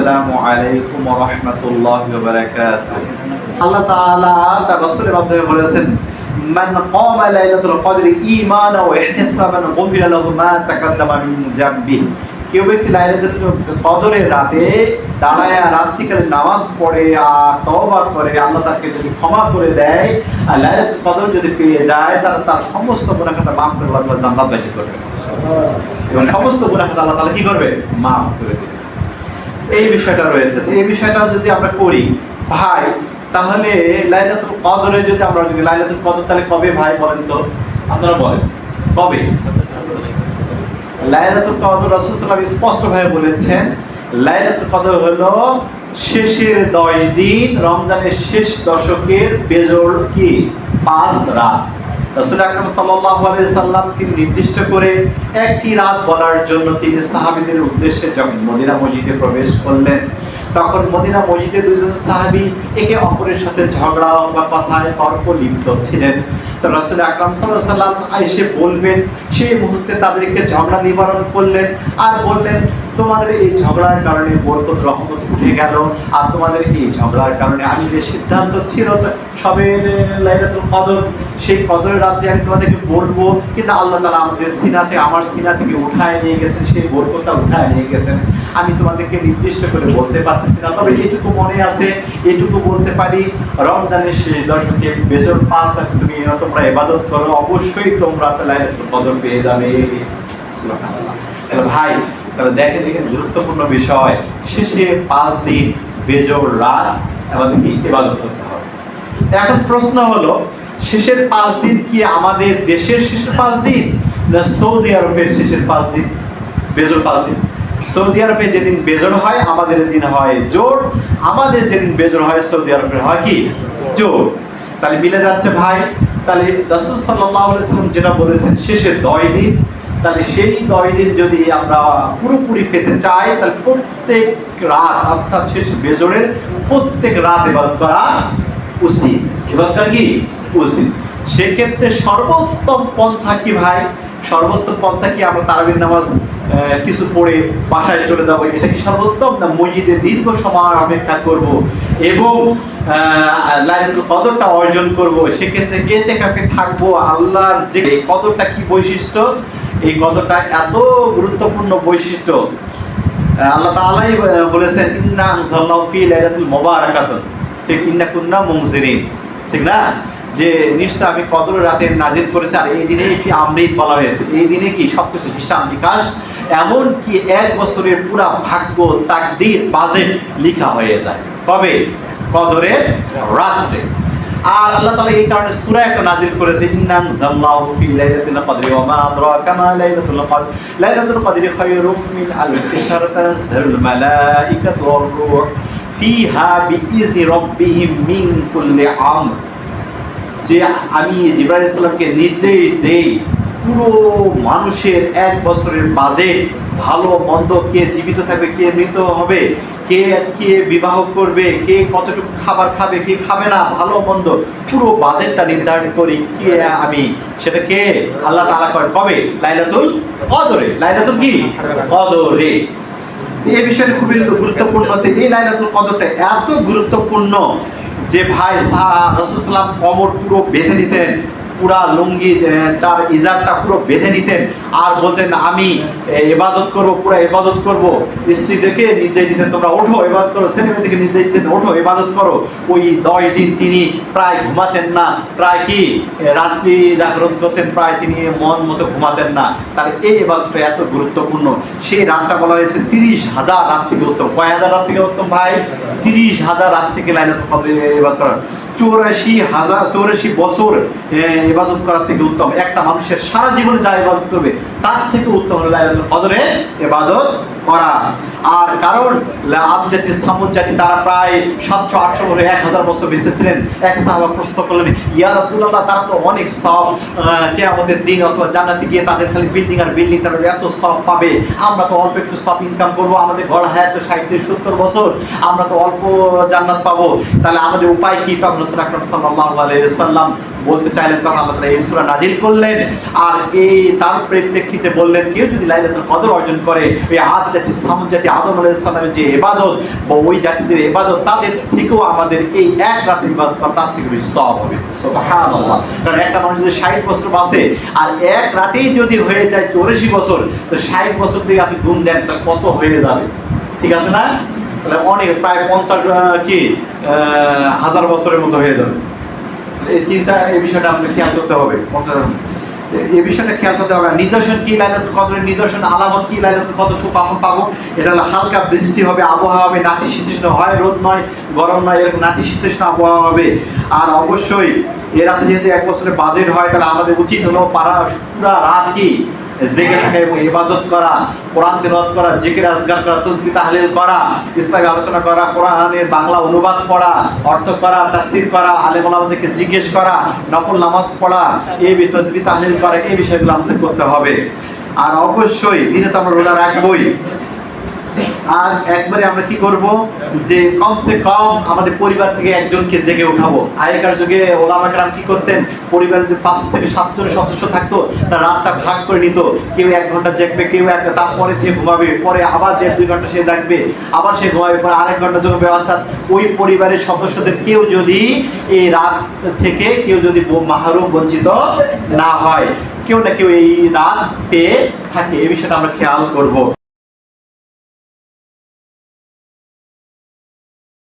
আসসালামু আলাইকুম ওয়া রাহমাতুল্লাহি ওয়া বারাকাতুহু। আল্লাহ তাআলা তার রাসূলের মাধ্যমে বলেছেন মান মিন কেউ ব্যক্তি লাইলাতুল কদরের রাতে দাঁড়ায় রাত্রিকালে নামাজ পড়ে আর তওবা করে আল্লাহ তাকে যদি ক্ষমা করে দেয় আর লাইলাতুল কদর যদি পেয়ে যায় তাহলে তার সমস্ত গুনাহ খাতা মাফ করে আল্লাহ জান্নাতবাসী করবে। এবং সমস্ত আল্লাহ তাআলা কি করবে? মাফ করে দেবে। এই বিষয়টা রয়েছে। এই বিষয়টা যদি আমরা করি, ভাই, তাহলে লাইলাতুল কদরে যদি আমরা যদি লাইলাতুল কদর, তাহলে কবে ভাই বলেন তো? আপনারা বলেন। কবে? লাইলাতুল কদর রাসূল সাল্লাল্লাহু আলাইহি স্পষ্টভাবে বলেছেন, লাইলাতুল কদর হলো শেষের দশ দিন, রমজানের শেষ দশকের বেজোড় কি? পাঁচ রাত। রাসূল আকরাম আলাইহি সাল্লাম তিনি নির্দিষ্ট করে একটি রাত বলার জন্য তিনি সাহাবীদের উদ্দেশ্যে যখন মদিনা মসজিদে প্রবেশ করলেন, তখন মদিনা মসজিদে দুজন সাহাবী একে অপরের সাথে ঝগড়া বা কথায় তর্ক লিপ্ত ছিলেন। তো রাসূল আকরাম আলাইহি সাল্লাম এসে বলবেন, সেই মুহূর্তে তাদেরকে ঝগড়া নিবারণ করলেন আর বললেন, তোমাদের এই ঝগড়ার কারণে বরকত, রহমত উঠে গেল আর তোমাদের এই ঝগড়ার কারণে আমি যে সিদ্ধান্ত ছিল সবে লাইলাতুল কদর সেই কদরের রাতে আমি তোমাদেরকে বলব কিন্তু আল্লাহ তাআলা আমাদের সিনাতে, আমার সিনা থেকে উঠায় নিয়ে গেছেন, সেই বরকতটা উঠায় নিয়ে গেছেন। আমি তোমাদেরকে নির্দিষ্ট করে বলতে পারতেছি না, তবে এইটুকু মনে আছে, এটুকু বলতে পারি, রমজানের শেষ দশকে বেজর পাঁচ তুমি তোমরা ইবাদত করো, অবশ্যই তোমরা লাইলাতুল কদর পেয়ে যাবে। ভাই, তাহলে দেখে দেখেন গুরুত্বপূর্ণ বিষয়, শেষে পাঁচ দিন বেজোর রাত আমাদেরকে ইবাদত করতে হবে। এখন প্রশ্ন হলো শেষের পাঁচ দিন কি আমাদের দেশের শেষের পাঁচ দিন? না সৌদি আরবের শেষের পাঁচ দিন? বেজোর পাঁচ দিন। সৌদি আরবে যেদিন বেজোর হয়, আমাদের দিন হয় জোর। আমাদের যেদিন বেজোর হয়, সৌদি আরবের হয় কি? জোর। তাহলে মিলে যাচ্ছে ভাই। তাহলে রসুল সাল্লাম যেটা বলেছেন, শেষের দশ দিন। তাহলে সেই দশ দিন যদি আমরা পুরোপুরি পেতে চাই, তাহলে প্রত্যেক রাত, অর্থাৎ শেষ বেজোরের প্রত্যেক রাত এবার করা উচিত। এবার কি? উচিত সেক্ষেত্রে সর্বোত্তম পন্থা কি ভাই? সর্বোত্তম পন্থা কি আমরা তারাবির নামাজ কিছু পড়ে বাসায় চলে যাব এটা কি সর্বোত্তম না মসজিদে দীর্ঘ সময় অপেক্ষা করব এবং লাইলাতুল কদরটা অর্জন করব? সেক্ষেত্রে এতে কাফে থাকব? আল্লাহর যে কদরটা কি বৈশিষ্ট্য? এই কদরটা এত গুরুত্বপূর্ণ বৈশিষ্ট্য। আল্লাহ তাআলাই আহ, বলেছেন ইন্না মুবারাকাতুন। ঠিক ইন্না কুন্না মুনজিরিন। ঠিক না? যে নিশ্চয় আমি কদর রাতে নাজিল করেছি, আর এই দিনে কি আমৃত বলা হয়েছে। এই দিনে কি সবকিছু হিসাব বিকাশ? এমন কি এক বছরের পুরা ভাগ্য, তাকদির, বাজেট লিখা হয়ে যায়। কবে? কদরের রাত্রে। আর আল্লাহ তাআলা এই কারণে সূরা একটা নাজিল করেছে ইন্নান জাল্লাহু ফি লাইলাতুল কদরি ওয়া মা আদরাকা মা লাইলাতুল কদর লাইলাতুল খায়রুম মিন আলফি শাহর মালাইকাতু রূহ ফিহা রাব্বিহিম মিন কুল্লি আমর। যে আমি জিব্রাইল ইসলামকে নির্দেশ দেই, পুরো মানুষের এক বছরের বাজেট ভালো মন্দ কে জীবিত থাকবে, কে মৃত হবে, কে কে বিবাহ করবে, কে কতটুকু খাবার খাবে, কে খাবে না, ভালো মন্দ, পুরো বাজেটটা নির্ধারণ করি কে আমি, সেটা কে? আল্লাহ তাআলা করে কবে? লাইলাতুল কদরে। লাইলাতুল কি? কদরে। এই বিষয়টা খুবই গুরুত্বপূর্ণ। এই লাইলাতুল কদরটা এত গুরুত্বপূর্ণ যে ভাই রসুলাম কমর পুরো বেঁধে নিতেন পুরা লুঙ্গি তার ইজারটা পুরো বেঁধে নিতেন আর বলতেন, আমি এবাদত করব, পুরো এবাদত করব। স্ত্রীদেরকে নির্দেশ দিতেন, তোমরা ওঠো এবাদত করো। ছেলেমেয়েদেরকে নির্দেশ দিতেন, ওঠো এবাদত করো। ওই দশ দিন তিনি প্রায় ঘুমাতেন না। প্রায় কি? রাত্রি জাগরণ করতেন, প্রায় তিনি মন মতো ঘুমাতেন না। তার এই এবাদতটা এত গুরুত্বপূর্ণ। সেই রাতটা বলা হয়েছে তিরিশ হাজার রাত থেকে উত্তম। কয় হাজার রাত থেকে উত্তম ভাই? তিরিশ হাজার রাত থেকে লাইলাতুল কদরে ইবাদত করা চৌরাশি হাজার, চৌরাশি বছর ইবাদত করার থেকে উত্তম। একটা মানুষের সারা জীবনে যা ইবাদত করবে, তার থেকে উত্তম হলো লাইলাতুল কদরে ইবাদত। করা। আর কারণ তারা প্রায় সাতশো, আটশো বছর, এক হাজার বছর বেঁচে ছিলেন এক সাহাবা প্রশ্ন করলেন, ইয়া রাসূলুল্লাহ, তারা তো অনেক সব কে আমাদের দিন অথবা গিয়ে তাদের খালি বিল্ডিং আর বিল্ডিং তারা এত সব পাবে। আমরা তো অল্প একটু সব ইনকাম করব, আমাদের ঘর ষাট সত্তর বছর, আমরা তো অল্প জান্নাত পাবো। তাহলে আমাদের উপায় কি? তখন রসুল আকরম সাল্লাম বলতে চাইলেন, তখন আল্লাহ তাআলা এই নাজিল করলেন। আর এই তার পরিপ্রেক্ষিতে বললেন, কেউ যদি লাইলাতুল কদর অর্জন করে, ওই আদ জাতি, সামুদ জাতি, আদম আলাইহিস সালামের যে ইবাদত বা ওই জাতিদের ইবাদত, তাদের থেকেও আমাদের এই এক রাতের ইবাদত করা তার থেকে বেশি সওয়াব হবে। কারণ একটা মানুষ যদি 60 বছর বাঁচে আর এক রাতেই যদি হয়ে যায় 84 বছর, তো 60 বছর থেকে আপনি গুণ দেন, তাহলে কত হয়ে যাবে? ঠিক আছে না? তাহলে অনেক, প্রায় পঞ্চাশ কি হাজার বছরের মতো হয়ে যাবে। এই চিন্তা, এই বিষয়টা আপনাকে খেয়াল করতে হবে। পঞ্চাশ এই বিষয়টা খেয়াল করতে হবে। নিদর্শন কি লাইলাতুল কদরের নিদর্শন, আলামত কি লাইলাতুল কদর খুব কখন পাবো? এটা হলো হালকা বৃষ্টি হবে, আবহাওয়া হবে নাতিশীতোষ্ণ হয়, রোদ নয়, গরম নয়, এরকম নাতিশীতোষ্ণ আবহাওয়া হবে। আর অবশ্যই এ রাতে যেহেতু এক বছরের বাজেট হয়, তাহলে আমাদের উচিত হলো পাড়া পুরা রাত কি জেগে এবং ইবাদত করা, কোরআন তেলাওয়াত করা আজগার করা তাহলিল করা আলোচনা করা, কোরআনের বাংলা অনুবাদ করা অর্থ করা তাফসীর করা, আলেম ওলামাদেরকে জিজ্ঞেস করা, নফল নামাজ পড়া, এই বি- তসবিহ, তাহলিল করা এই বিষয়গুলো আমাদের করতে হবে। আর অবশ্যই দিনে তো আমরা রোজা রাখবই। আর একবারে আমরা কি করব যে কমসে কম আমাদের পরিবার থেকে একজনকে জেগে উঠাবো। আগেকার যুগে ওলামাকরাম কি করতেন? পরিবারের যে পাঁচ থেকে সাতজন সদস্য থাকতো, তারা রাতটা ভাগ করে নিত। কেউ এক ঘণ্টা জেগবে, কেউ এক তারপরে সে ঘুমাবে, পরে আবার দেড়, দুই ঘণ্টা সে জাগবে, আবার সে ঘুমাবে, পরে আরেক ঘণ্টা জন্য অর্থাৎ ওই পরিবারের সদস্যদের কেউ যদি এই রাত থেকে কেউ যদি মাহরুম বঞ্চিত না হয়, কেউ না কেউ এই রাত পেয়ে থাকে, এই বিষয়টা আমরা খেয়াল করব।